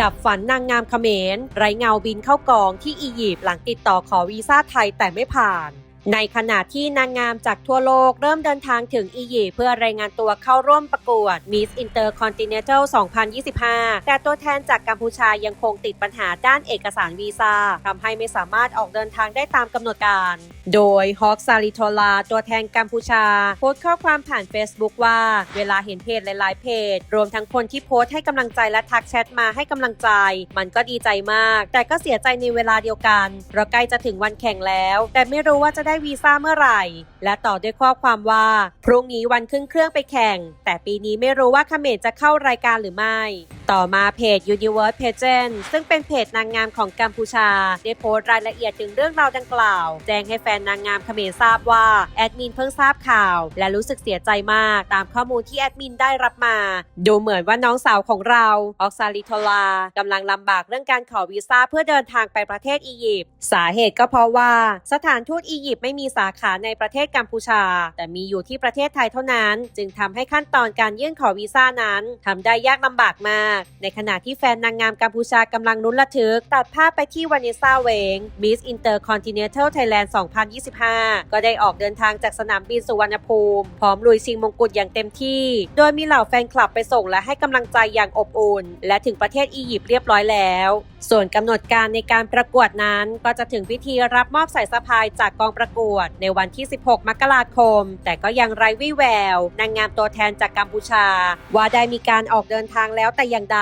ดับฝันนางงามเขมร ไร้เงาบินเข้ากองที่อียิปต์หลังติดต่อขอวีซ่าไทยแต่ไม่ผ่าน ในขณะที่นางงามจากทั่วโลกเริ่มเดินทางถึงอียิปต์เพื่อรายงานตัวเข้าร่วมประกวด Miss Intercontinental 2025 แต่ตัวแทนจากกัมพูชายังคงติดปัญหาด้านเอกสารวีซ่าทำให้ไม่สามารถออกเดินทางได้ตามกำหนดการ โดยฮอกซาลิโทลา ตัวแทนกัมพูชา โพสต์ข้อความผ่าน Facebook ว่า เวลาเห็นเพจหลายๆเพจ รวมทั้งคนที่โพสต์ให้กำลังใจและทักแชทมาให้กำลังใจ มันก็ดีใจมาก แต่ก็เสียใจในเวลาเดียวกันเพราะใกล้จะถึงวันแข่งแล้ว แต่ไม่รู้ว่าจะได้วีซ่าเมื่อไหร่ และต่อด้วยข้อความว่า พรุ่งนี้วันขึ้นเครื่องไปแข่ง แต่ปีนี้ไม่รู้ว่าเขมรจะเข้ารายการหรือไม่ ต่อมาเพจ Universe Pageant ซึ่งเป็นเพจนางงามของกัมพูชา ได้โพสต์รายละเอียดถึงเรื่องราวดังกล่าว แจ้งให้แฟนนางงามเขมรทราบว่า แอดมินเพิ่งทราบข่าว และรู้สึกเสียใจมากตามข้อมูลที่แอดมินได้รับมา ดูเหมือนว่าน้องสาวของเรา ออกซาลิโทลากำลังลำบากเรื่องการขอวีซ่าเพื่อเดินทางไปประเทศอียิปต์สาเหตุก็เพราะว่า สถานทูตอียิปต์ไม่มีสาขาในประเทศกัมพูชา แต่มีอยู่ที่ประเทศไทยเท่านั้น จึงทำให้ขั้นตอนการยื่นขอวีซ่านั้นทำได้ยากลำบากมากในขณะที่แฟนนางงามกัมพูชากำลังลุ้นระทึก ตัดภาพไปที่วานิซาเวง Miss Intercontinental Thailand 2025 ก็ได้ออกเดินทางจากสนามบินสุวรรณภูมิ พร้อมลุยชิงมงกุฎอย่างเต็มที่ โดยมีเหล่าแฟนคลับไปส่งและให้กำลังใจอย่างอบอุ่น และถึงประเทศอียิปต์เรียบร้อยแล้ว ส่วนกำหนดการในการประกวดนั้น ก็จะถึงพิธีรับมอบสายสะพายจากกองประกวด ในวันที่ 16 มกราคม แต่ก็ยังไร้วี่แวว นางงามตัวแทนจากกัมพูชา ว่าได้มีการออกเดินทางแล้วแต่อย่างใด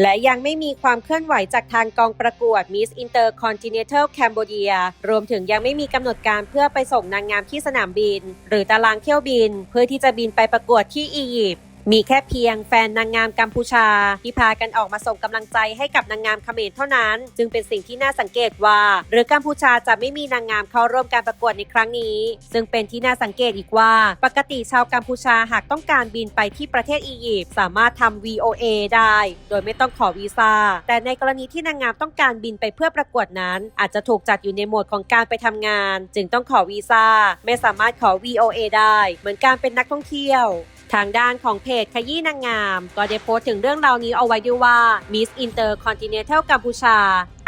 และยังไม่มีความเคลื่อนไหวจากทางกองประกวด Miss Intercontinental Cambodia รวมถึงยังไม่มีกำหนดการเพื่อไปส่งนางงามที่สนามบิน หรือตารางเที่ยวบิน เพื่อที่จะบินไปประกวดที่อียิปต์ มีแค่เพียงแฟนนางงามกัมพูชา ที่พากันออกมาส่งกำลังใจให้กับนางงามเขมรเท่านั้น จึงเป็นสิ่งที่น่าสังเกตว่า หรือกัมพูชาจะไม่มีนางงามเข้าร่วมการประกวดในครั้งนี้ ซึ่งเป็นที่น่าสังเกตอีกว่า ปกติชาวกัมพูชาหากต้องการบินไปที่ประเทศอียิปต์สามารถทำ VOA ได้ โดยไม่ต้องขอวีซ่าแต่ในกรณีที่นางงามต้องการบินไปเพื่อประกวดนั้น อาจจะถูกจัดอยู่ในโหมดของการไปทำงาน จึงต้องขอวีซ่าไม่สามารถขอ VOA ได้ เหมือนการเป็นนักท่องเที่ยว ทางด้านของเพจขยี้นางงาม ก็ได้โพสต์ถึงเรื่องราวนี้เอาไว้ด้วยว่า Miss Intercontinental กัมพูชา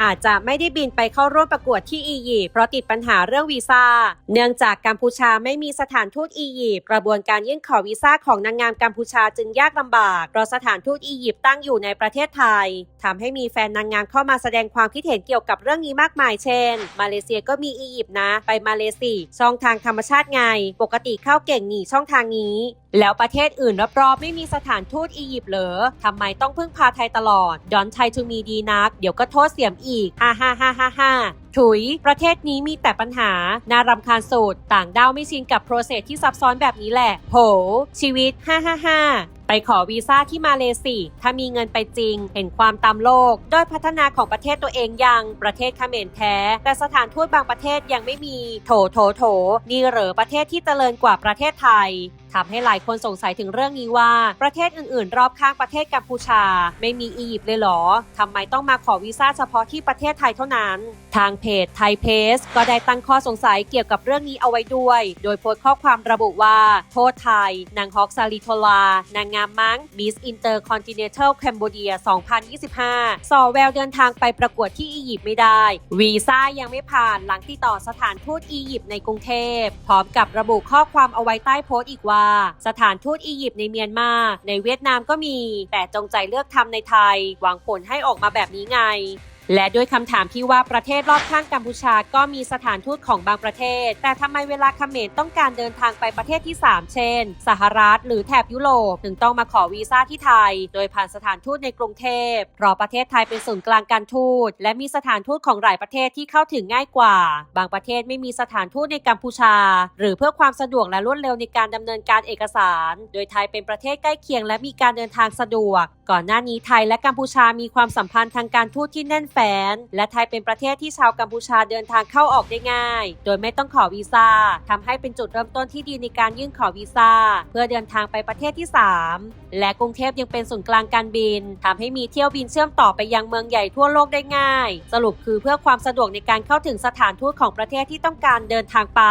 อาจจะไม่ได้บินไปเข้าร่วมประกวดที่อียิปต์เพราะติดปัญหาเรื่องวีซ่า เนื่องจากกัมพูชาไม่มีสถานทูตอียิปต์กระบวนการยื่นขอวีซ่าของนางงามกัมพูชาจึงยากลำบากเพราะสถานทูตอียิปต์ตั้งอยู่ในประเทศไทยทำให้มีแฟนนางงามเข้ามาแสดงความคิดเห็นเกี่ยวกับเรื่องนี้มากมายเช่น มาเลเซียก็มีอียิปต์นะ ไปมาเลเซียช่องทางธรรมชาติไง ปกติเข้าเก่งหนีช่องทางนี้ แล้วประเทศอื่นรอบๆไม่มีสถานทูตอียิปต์เหรอทำไมต้องพึ่งพาไทยตลอดดอนไทยทูมีดีนัก เดี๋ยวก็โทษเสียมอีกฮ่าฮ่าฮ่าฮ่าฮ่าถุย ประเทศนี้มีแต่ปัญหา น่ารำคาญสุด ต่างด้าวไม่ชินกับโปรเซสที่ซับซ้อนแบบนี้แหละ โห ชีวิต ฮ่าฮ่าฮ่า ไปขอวีซ่าที่มาเลเซียถ้ามีเงินไปจริง เห็นความตามโลก โดยพัฒนาของประเทศตัวเองยังประเทศเขมรแท้ แต่สถานทูตบางประเทศยังไม่มี โถโถโถนี่เหรอประเทศที่เจริญกว่าประเทศไทยทำให้หลายคนสงสัยถึงเรื่องนี้ว่า ประเทศอื่นๆ รอบข้างประเทศกัมพูชา ไม่มีอียิปต์เลยเหรอทำไมต้องมาขอวีซ่าเฉพาะที่ประเทศไทยเท่านั้น ทางเพจไทยเพสก็ได้ตั้งข้อสงสัยเกี่ยวกับเรื่องนี้เอาไว้ด้วย โดยโพสต์ข้อความระบุว่า โทษไทยนางฮอกซาลิโทลานางงามมั้ง Miss Intercontinental Cambodia 2025 สอแววเดินทางไปประกวดที่อียิปต์ไม่ได้ วีซ่ายังไม่ผ่านหลังติดต่อสถานทูตอียิปต์ในกรุงเทพ พร้อมกับระบุข้อความเอาไว้ใต้โพสต์อีกว่า สถานทูตอียิปต์ในเมียนมา ในเวียดนามก็มี แต่จงใจเลือกทำในไทย หวังผลให้ออกมาแบบนี้ไง และด้วยคำถามที่ว่าประเทศรอบข้างกัมพูชาก็มีสถานทูตของบางประเทศ แต่ทำไมเวลาเขมรต้องการเดินทางไปประเทศที่ 3 เช่น สหรัฐหรือแถบยุโรปถึงต้องมาขอวีซ่าที่ไทย โดยผ่านสถานทูตในกรุงเทพเพราะประเทศไทยเป็นศูนย์กลางการทูต และมีสถานทูตของหลายประเทศที่เข้าถึงง่ายกว่า บางประเทศไม่มีสถานทูตในกัมพูชา หรือเพื่อความสะดวกและรวดเร็วในการดำเนินการเอกสาร โดยไทยเป็นประเทศใกล้เคียงและมีการเดินทางสะดวก ก่อนหน้านี้ไทยและกัมพูชามีความสัมพันธ์ทางการทูตที่แน่นแฟน และไทยเป็นประเทศที่ชาวกัมพูชาเดินทางเข้าออกได้ง่าย โดยไม่ต้องขอวีซ่าทำให้เป็นจุดเริ่มต้นที่ดีในการยื่นขอวีซ่าเพื่อเดินทางไปประเทศที่ 3 และกรุงเทพยังเป็นศูนย์กลางการบินทำให้มีเที่ยวบินเชื่อมต่อไปยังเมืองใหญ่ทั่วโลกได้ง่าย สรุปคือเพื่อความสะดวกในการเข้าถึงสถานทูตของประเทศที่ต้องการเดินทางไป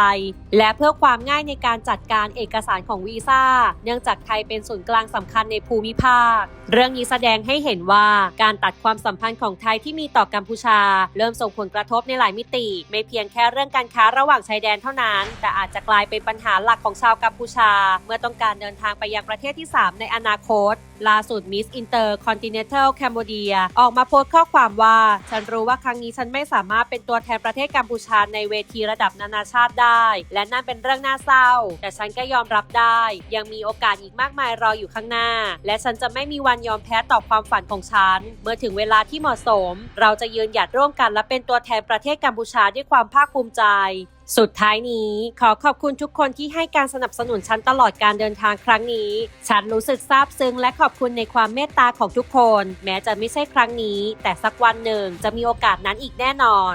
และเพื่อความง่ายในการจัดการเอกสารของวีซ่าเนื่องจากไทยเป็นศูนย์กลางสำคัญในภูมิภาคเรื่องรื่องนี้แสดงให้เห็นว่าการตัดความสัมพันธ์ของไทยที่มีต่อกัมพูชา เริ่มส่งผลกระทบในหลายมิติ ไม่เพียงแค่เรื่องการค้าระหว่างชายแดนเท่านั้น แต่อาจจะกลายเป็นปัญหาหลักของชาวกัมพูชา เมื่อต้องการเดินทางไปยังประเทศที่ 3 ในอนาคต ล่าสุด Miss Intercontinental Cambodia ออกมาโพสต์ข้อความว่า ฉันรู้ว่าครั้งนี้ฉันไม่สามารถเป็นตัวแทนประเทศกัมพูชาในเวทีระดับนานาชาติได้ และนั่นเป็นเรื่องน่าเศร้า แต่ฉันก็ยอมรับได้ ยังมีโอกาสอีกมากมายรออยู่ข้างหน้า และฉันจะไม่มีวันยอมแพ้ต่อความฝันของฉัน เมื่อถึงเวลาที่เหมาะสม เราจะยืนหยัดร่วมกันและเป็นตัวแทนประเทศกัมพูชาด้วยความภาคภูมิใจ สุดท้ายนี้ขอขอบคุณทุกคนที่ให้การสนับสนุนฉันตลอดการเดินทางครั้งนี้ ฉันรู้สึกซาบซึ้งและขอบคุณในความเมตตาของทุกคน แม้จะไม่ใช่ครั้งนี้ แต่สักวันหนึ่งจะมีโอกาสนั้นอีกแน่นอน